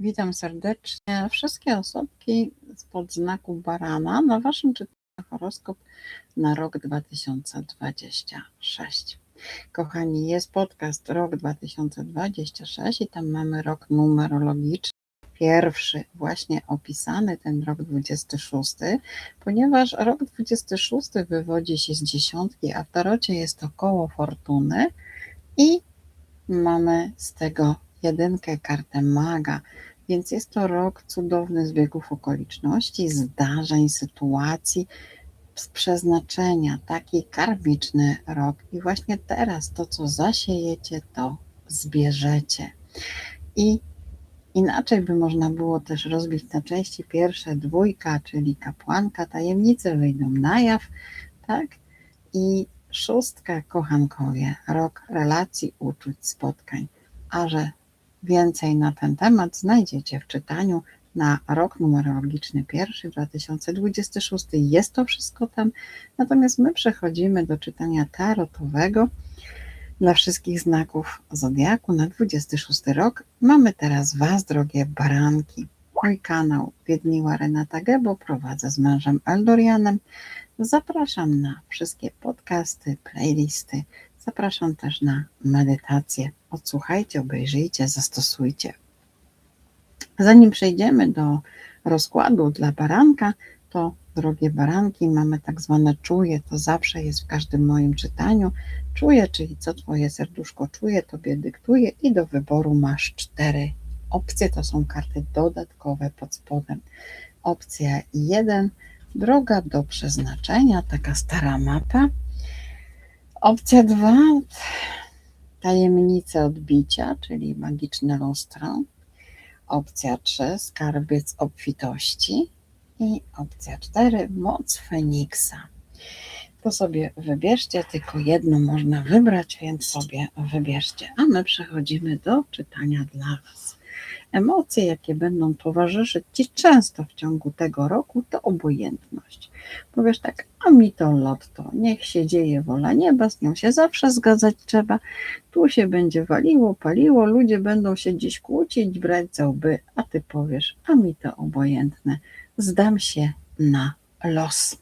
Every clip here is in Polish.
Witam serdecznie wszystkie osobki spod znaku barana na Waszym czytaniu horoskop na rok 2026. Kochani, jest podcast rok 2026 i tam mamy rok numerologiczny. Pierwszy właśnie opisany, ten rok 26, ponieważ rok 26 wywodzi się z dziesiątki, a w tarocie jest to koło fortuny i mamy z tego jedynkę, kartę maga, więc jest to rok cudowny zbiegów okoliczności, zdarzeń, sytuacji, z przeznaczenia, taki karmiczny rok. I właśnie teraz to, co zasiejecie, to zbierzecie. I inaczej by można było też rozbić na części pierwsze dwójka, czyli kapłanka, tajemnice wyjdą na jaw, tak? I szóstka, kochankowie, rok relacji, uczuć, spotkań. A że Więcej na ten temat znajdziecie w czytaniu na rok numerologiczny pierwszy 2026. Jest to wszystko tam. Natomiast my przechodzimy do czytania tarotowego dla wszystkich znaków zodiaku na 26 rok. Mamy teraz Was, drogie baranki. Mój kanał Wiedniła Renata Gebo prowadzę z mężem Eldorianem. Zapraszam na wszystkie podcasty, playlisty. Zapraszam też na medytację odsłuchajcie, obejrzyjcie, zastosujcie. Zanim przejdziemy do rozkładu dla baranka, to drogie baranki, mamy tak zwane czuje, to zawsze jest w każdym moim czytaniu. Czuje, czyli co Twoje serduszko czuje, Tobie dyktuje i do wyboru masz cztery opcje, to są karty dodatkowe pod spodem. Opcja 1, droga do przeznaczenia, taka stara mapa. Opcja 2, Tajemnice odbicia, czyli magiczne lustro. Opcja 3, skarbiec obfitości. I opcja 4, moc Feniksa. To sobie wybierzcie, tylko jedno można wybrać, więc sobie wybierzcie. A my przechodzimy do czytania dla Was. Emocje, jakie będą towarzyszyć Ci często w ciągu tego roku, to obojętność. Powiesz tak, a mi to lotto, niech się dzieje wola nieba, z nią się zawsze zgadzać trzeba. Tu się będzie waliło, paliło, ludzie będą się dziś kłócić, brać za łby, a Ty powiesz, a mi to obojętne, zdam się na los.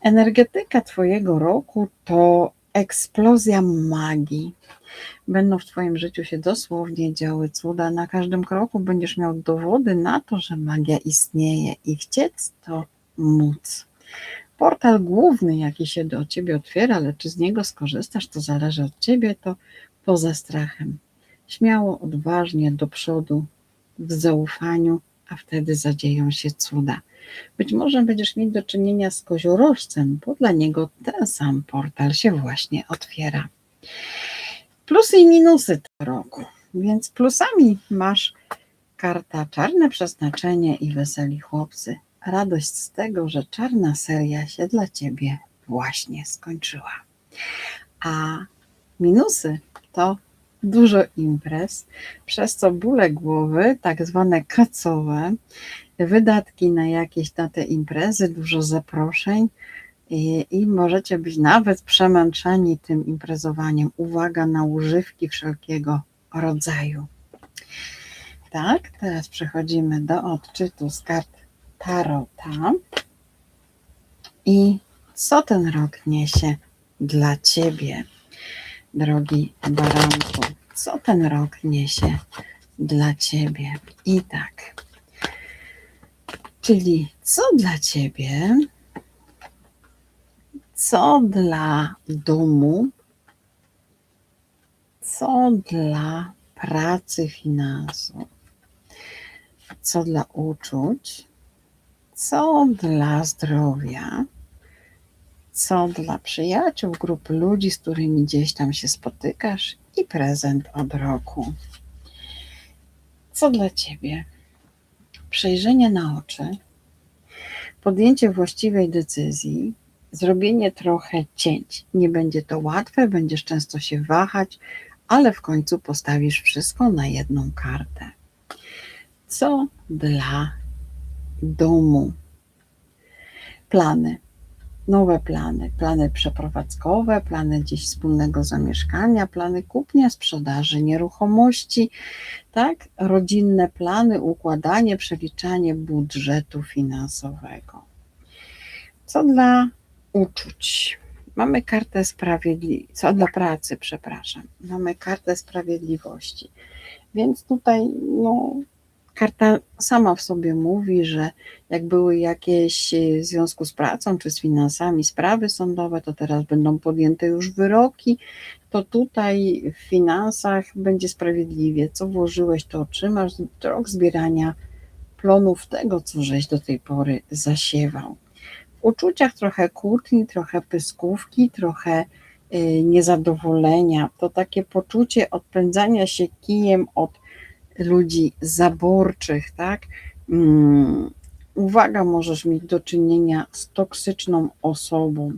Energetyka Twojego roku to eksplozja magii. Będą w Twoim życiu się dosłownie działy cuda. Na każdym kroku będziesz miał dowody na to, że magia istnieje i chcieć to móc. Portal główny, jaki się do Ciebie otwiera, ale czy z niego skorzystasz, to zależy od Ciebie, to poza strachem. Śmiało, odważnie, do przodu, w zaufaniu, a wtedy zadzieją się cuda. Być może będziesz mieć do czynienia z koziorożcem, bo dla niego ten sam portal się właśnie otwiera. Plusy i minusy tego roku. Więc plusami masz karta czarne przeznaczenie i weseli chłopcy. Radość z tego, że czarna seria się dla ciebie właśnie skończyła. A minusy to dużo imprez, przez co bóle głowy, tak zwane kacowe, wydatki na jakieś na te imprezy, dużo zaproszeń i, i możecie być nawet przemęczeni tym imprezowaniem. Uwaga na używki wszelkiego rodzaju. Tak, teraz przechodzimy do odczytu z kart Tarota. I co ten rok niesie dla Ciebie, drogi baranku? Co ten rok niesie dla Ciebie? I tak. Czyli co dla Ciebie, co dla domu, co dla pracy finansów, co dla uczuć, co dla zdrowia, co dla przyjaciół, grup ludzi, z którymi gdzieś tam się spotykasz i prezent od roku. Co dla ciebie? Przejrzenie na oczy, podjęcie właściwej decyzji, zrobienie trochę cięć. Nie będzie to łatwe, będziesz często się wahać, ale w końcu postawisz wszystko na jedną kartę. Co dla domu? Plany. Nowe plany, plany przeprowadzkowe, plany gdzieś wspólnego zamieszkania, plany kupnia, sprzedaży nieruchomości, tak? Rodzinne plany, układanie, przeliczanie budżetu finansowego. Co dla uczuć? Mamy kartę sprawiedliwości, co dla pracy, przepraszam, mamy kartę sprawiedliwości. Więc tutaj no, karta sama w sobie mówi, że jak były jakieś e, w związku z pracą czy z finansami sprawy sądowe, to teraz będą podjęte już wyroki, to tutaj w finansach będzie sprawiedliwie. Co włożyłeś, to otrzymasz. Rok zbierania plonów tego, co żeś do tej pory zasiewał. W uczuciach trochę kłótni, trochę pyskówki, trochę e, niezadowolenia. To takie poczucie odpędzania się kijem od ludzi zaborczych, tak? Mm, uwaga, możesz mieć do czynienia z toksyczną osobą.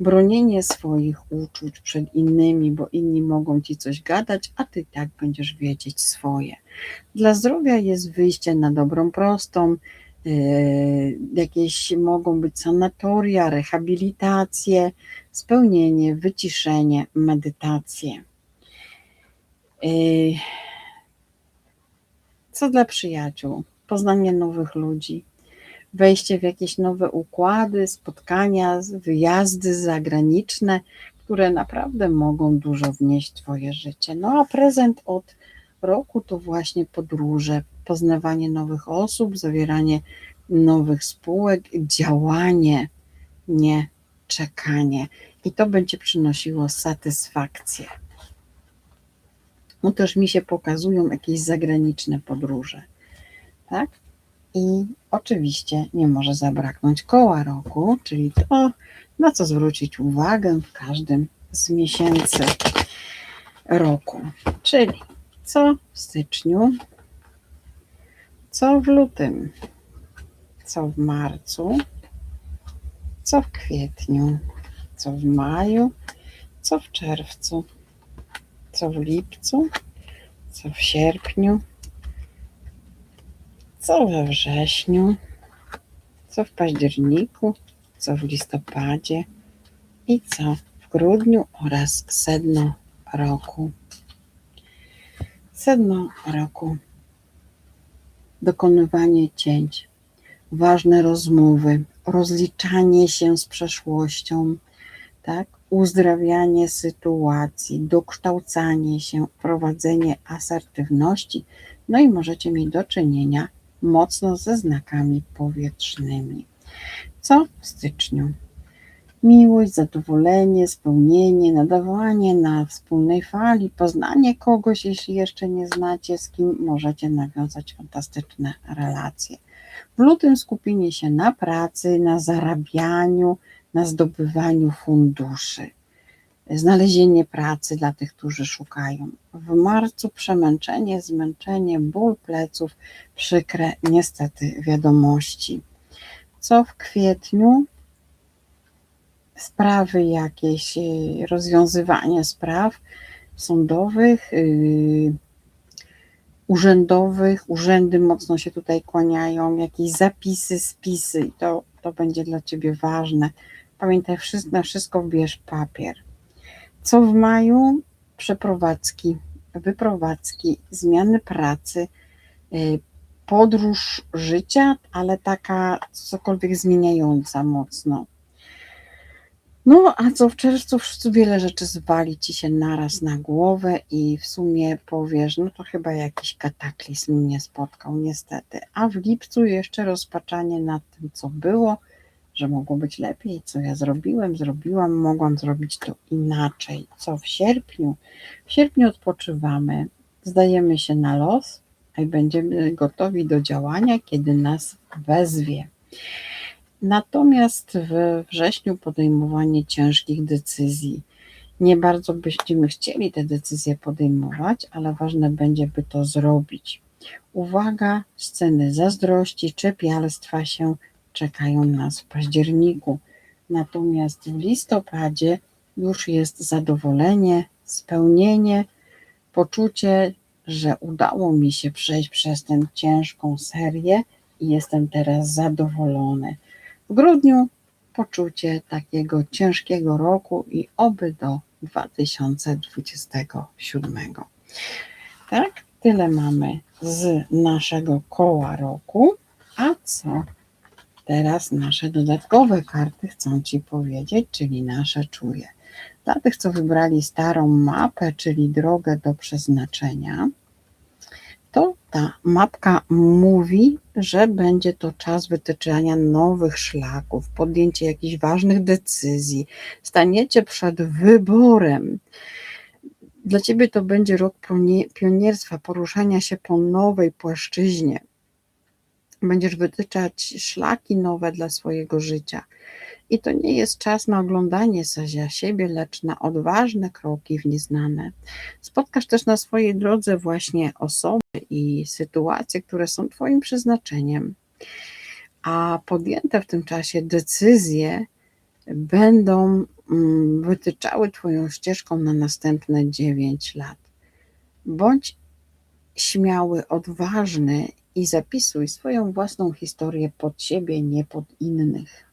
Bronienie swoich uczuć przed innymi, bo inni mogą ci coś gadać, a ty tak będziesz wiedzieć swoje. Dla zdrowia jest wyjście na dobrą prostą, yy, jakieś mogą być sanatoria, rehabilitacje, spełnienie, wyciszenie, medytacje. Co dla przyjaciół? Poznanie nowych ludzi, wejście w jakieś nowe układy, spotkania, wyjazdy zagraniczne, które naprawdę mogą dużo wnieść w Twoje życie. No a prezent od roku to właśnie podróże, poznawanie nowych osób, zawieranie nowych spółek, działanie, nie czekanie. I to będzie przynosiło satysfakcję no też mi się pokazują jakieś zagraniczne podróże, tak? I oczywiście nie może zabraknąć koła roku, czyli to, na co zwrócić uwagę w każdym z miesięcy roku. Czyli co w styczniu, co w lutym, co w marcu, co w kwietniu, co w maju, co w czerwcu co w lipcu, co w sierpniu, co we wrześniu, co w październiku, co w listopadzie i co w grudniu oraz sedno roku. Sedno roku. Dokonywanie cięć, ważne rozmowy, rozliczanie się z przeszłością, tak? Uzdrawianie sytuacji, dokształcanie się, prowadzenie asertywności, no i możecie mieć do czynienia mocno ze znakami powietrznymi. Co w styczniu? Miłość, zadowolenie, spełnienie, nadawanie na wspólnej fali, poznanie kogoś, jeśli jeszcze nie znacie, z kim możecie nawiązać fantastyczne relacje. W lutym skupienie się na pracy, na zarabianiu, na zdobywaniu funduszy, znalezienie pracy dla tych, którzy szukają. W marcu przemęczenie, zmęczenie, ból pleców, przykre niestety wiadomości. Co w kwietniu? Sprawy jakieś, y, rozwiązywanie spraw sądowych, yy, urzędowych, urzędy mocno się tutaj kłaniają, jakieś zapisy, spisy, to, to będzie dla Ciebie ważne. Pamiętaj, na wszystko wbierz papier. Co w maju? Przeprowadzki, wyprowadzki, zmiany pracy, y, podróż życia, ale taka cokolwiek zmieniająca mocno. No, a co w czerwcu? Wiele rzeczy zwali ci się naraz na głowę i w sumie powiesz, no to chyba jakiś kataklizm mnie spotkał, niestety. A w lipcu jeszcze rozpaczanie nad tym, co było, że mogło być lepiej, co ja zrobiłem, zrobiłam, mogłam zrobić to inaczej. Co w sierpniu? W sierpniu odpoczywamy, zdajemy się na los i będziemy gotowi do działania, kiedy nas wezwie. Natomiast we wrześniu podejmowanie ciężkich decyzji. Nie bardzo byśmy chcieli te decyzje podejmować, ale ważne będzie, by to zrobić. Uwaga, sceny zazdrości, czepialstwa się czekają nas w październiku. Natomiast w listopadzie już jest zadowolenie, spełnienie, poczucie, że udało mi się przejść przez tę ciężką serię i jestem teraz zadowolony. W grudniu poczucie takiego ciężkiego roku i oby do 2027. Tak, tyle mamy z naszego koła roku. A co teraz nasze dodatkowe karty chcą Ci powiedzieć, czyli nasze czuje. Dla tych, co wybrali starą mapę, czyli drogę do przeznaczenia, to ta mapka mówi, że będzie to czas wytyczania nowych szlaków, podjęcie jakichś ważnych decyzji, staniecie przed wyborem. Dla ciebie to będzie rok pionierstwa, poruszania się po nowej płaszczyźnie. Będziesz wytyczać szlaki nowe dla swojego życia. I to nie jest czas na oglądanie za siebie, lecz na odważne kroki w nieznane. Spotkasz też na swojej drodze właśnie osoby i sytuacje, które są Twoim przeznaczeniem. A podjęte w tym czasie decyzje będą mm, wytyczały Twoją ścieżką na następne 9 lat. Bądź śmiały, odważny i zapisuj swoją własną historię pod siebie, nie pod innych.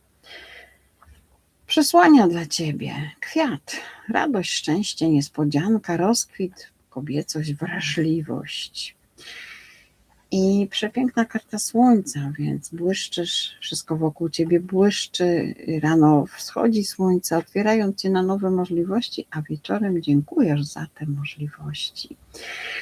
Przesłania dla ciebie kwiat, radość, szczęście, niespodzianka, rozkwit, kobiecość, wrażliwość. I przepiękna karta słońca, więc błyszczysz, wszystko wokół ciebie błyszczy, rano wschodzi słońce, otwierając cię na nowe możliwości, a wieczorem dziękujesz za te możliwości.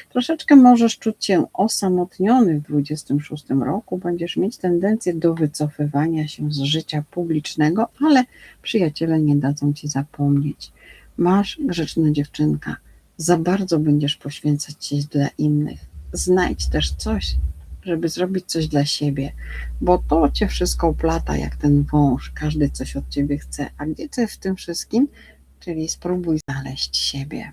Troszeczkę możesz czuć się osamotniony w 26 roku, będziesz mieć tendencję do wycofywania się z życia publicznego, ale przyjaciele nie dadzą ci zapomnieć. Masz grzeczna dziewczynka, za bardzo będziesz poświęcać się dla innych znajdź też coś, żeby zrobić coś dla siebie, bo to cię wszystko uplata jak ten wąż, każdy coś od ciebie chce. A gdzie ty w tym wszystkim? Czyli spróbuj znaleźć siebie.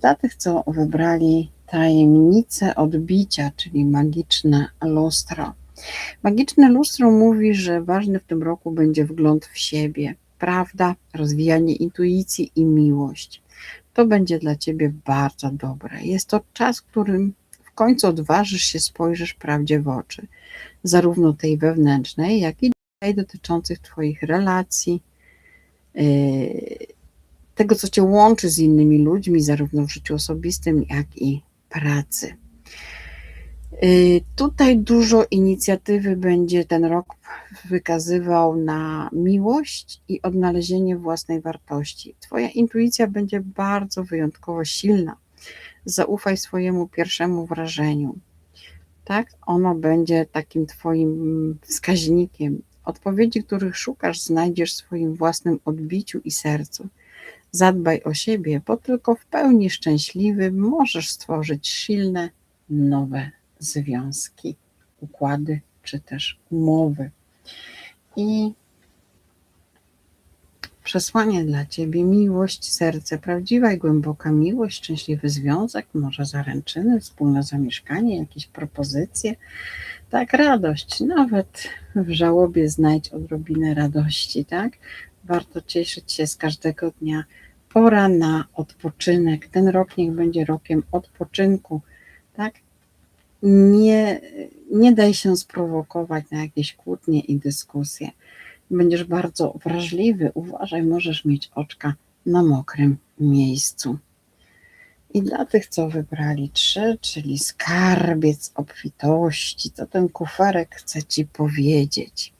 Dla tych, co wybrali tajemnicę odbicia, czyli magiczne lustro. Magiczne lustro mówi, że ważny w tym roku będzie wgląd w siebie, prawda, rozwijanie intuicji i miłość. To będzie dla ciebie bardzo dobre. Jest to czas, w którym w końcu odważysz się, spojrzysz prawdzie w oczy, zarówno tej wewnętrznej, jak i tej dotyczących Twoich relacji, yy, tego, co Cię łączy z innymi ludźmi, zarówno w życiu osobistym, jak i pracy. Yy, tutaj dużo inicjatywy będzie ten rok wykazywał na miłość i odnalezienie własnej wartości. Twoja intuicja będzie bardzo wyjątkowo silna zaufaj swojemu pierwszemu wrażeniu. Tak, ono będzie takim Twoim wskaźnikiem. Odpowiedzi, których szukasz, znajdziesz w swoim własnym odbiciu i sercu. Zadbaj o siebie, bo tylko w pełni szczęśliwy możesz stworzyć silne, nowe związki, układy czy też umowy. I Przesłanie dla Ciebie, miłość, serce, prawdziwa i głęboka miłość, szczęśliwy związek, może zaręczyny, wspólne zamieszkanie, jakieś propozycje. Tak, radość, nawet w żałobie znajdź odrobinę radości, tak? Warto cieszyć się z każdego dnia. Pora na odpoczynek. Ten rok niech będzie rokiem odpoczynku, tak? Nie, nie daj się sprowokować na jakieś kłótnie i dyskusje będziesz bardzo wrażliwy, uważaj, możesz mieć oczka na mokrym miejscu. I dla tych, co wybrali trzy, czyli skarbiec obfitości, to ten kuferek chce ci powiedzieć.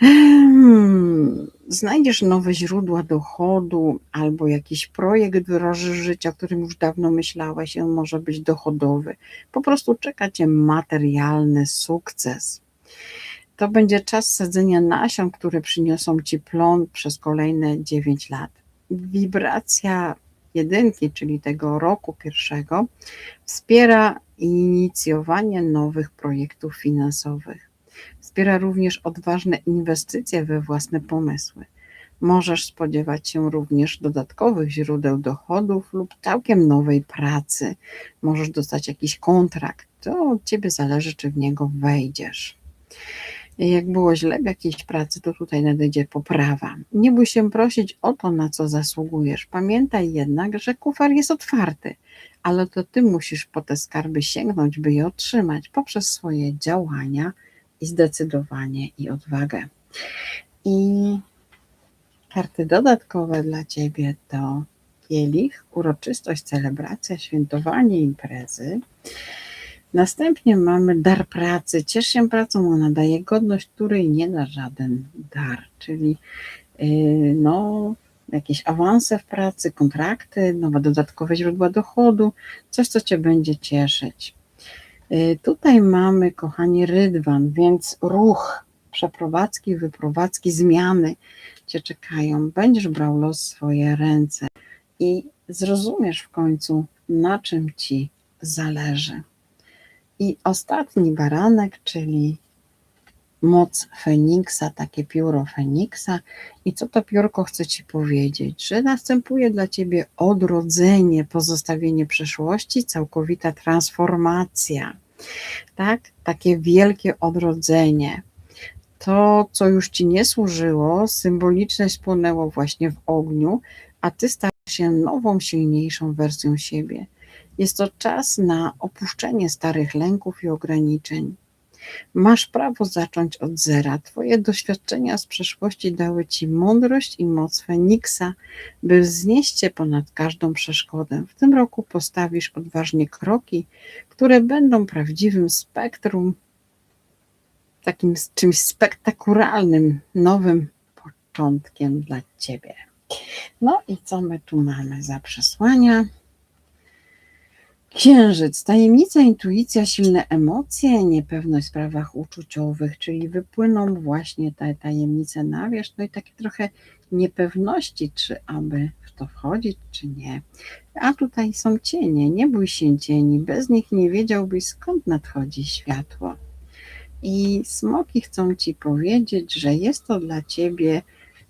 Hmm, znajdziesz nowe źródła dochodu albo jakiś projekt wdrożysz życia, o którym już dawno myślałeś, on może być dochodowy. Po prostu czeka cię materialny sukces to będzie czas sadzenia nasion, które przyniosą Ci plon przez kolejne 9 lat. Wibracja jedynki, czyli tego roku pierwszego, wspiera inicjowanie nowych projektów finansowych. Wspiera również odważne inwestycje we własne pomysły. Możesz spodziewać się również dodatkowych źródeł dochodów lub całkiem nowej pracy. Możesz dostać jakiś kontrakt. To od Ciebie zależy, czy w niego wejdziesz jak było źle w jakiejś pracy, to tutaj nadejdzie poprawa. Nie bój się prosić o to, na co zasługujesz. Pamiętaj jednak, że kufer jest otwarty, ale to ty musisz po te skarby sięgnąć, by je otrzymać poprzez swoje działania i zdecydowanie i odwagę. I karty dodatkowe dla Ciebie to kielich, uroczystość, celebracja, świętowanie, imprezy. Następnie mamy dar pracy. Ciesz się pracą, ona daje godność, której nie da żaden dar, czyli yy, no, jakieś awanse w pracy, kontrakty, nowe dodatkowe źródła dochodu, coś, co Cię będzie cieszyć. Yy, tutaj mamy, kochani, rydwan, więc ruch, przeprowadzki, wyprowadzki, zmiany Cię czekają. Będziesz brał los w swoje ręce i zrozumiesz w końcu, na czym Ci zależy. I ostatni baranek, czyli moc Feniksa, takie pióro Feniksa. I co to piórko chce Ci powiedzieć? Że następuje dla Ciebie odrodzenie, pozostawienie przeszłości, całkowita transformacja. Tak? Takie wielkie odrodzenie. To, co już Ci nie służyło, symbolicznie spłonęło właśnie w ogniu, a Ty stajesz się nową, silniejszą wersją siebie. Jest to czas na opuszczenie starych lęków i ograniczeń. Masz prawo zacząć od zera. Twoje doświadczenia z przeszłości dały Ci mądrość i moc Feniksa, by wznieść się ponad każdą przeszkodę. W tym roku postawisz odważnie kroki, które będą prawdziwym spektrum, takim czymś spektakularnym, nowym początkiem dla Ciebie. No i co my tu mamy za przesłania? Księżyc, tajemnica, intuicja, silne emocje, niepewność w sprawach uczuciowych, czyli wypłyną właśnie te tajemnice na wierzch, no i takie trochę niepewności, czy aby w to wchodzić, czy nie. A tutaj są cienie, nie bój się cieni, bez nich nie wiedziałbyś skąd nadchodzi światło. I smoki chcą ci powiedzieć, że jest to dla ciebie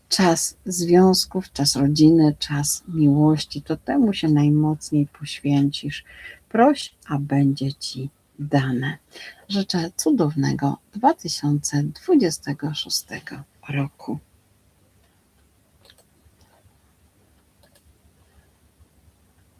czas związków, czas rodziny, czas miłości, to temu się najmocniej poświęcisz. Proś, a będzie ci dane. Życzę cudownego 2026 roku.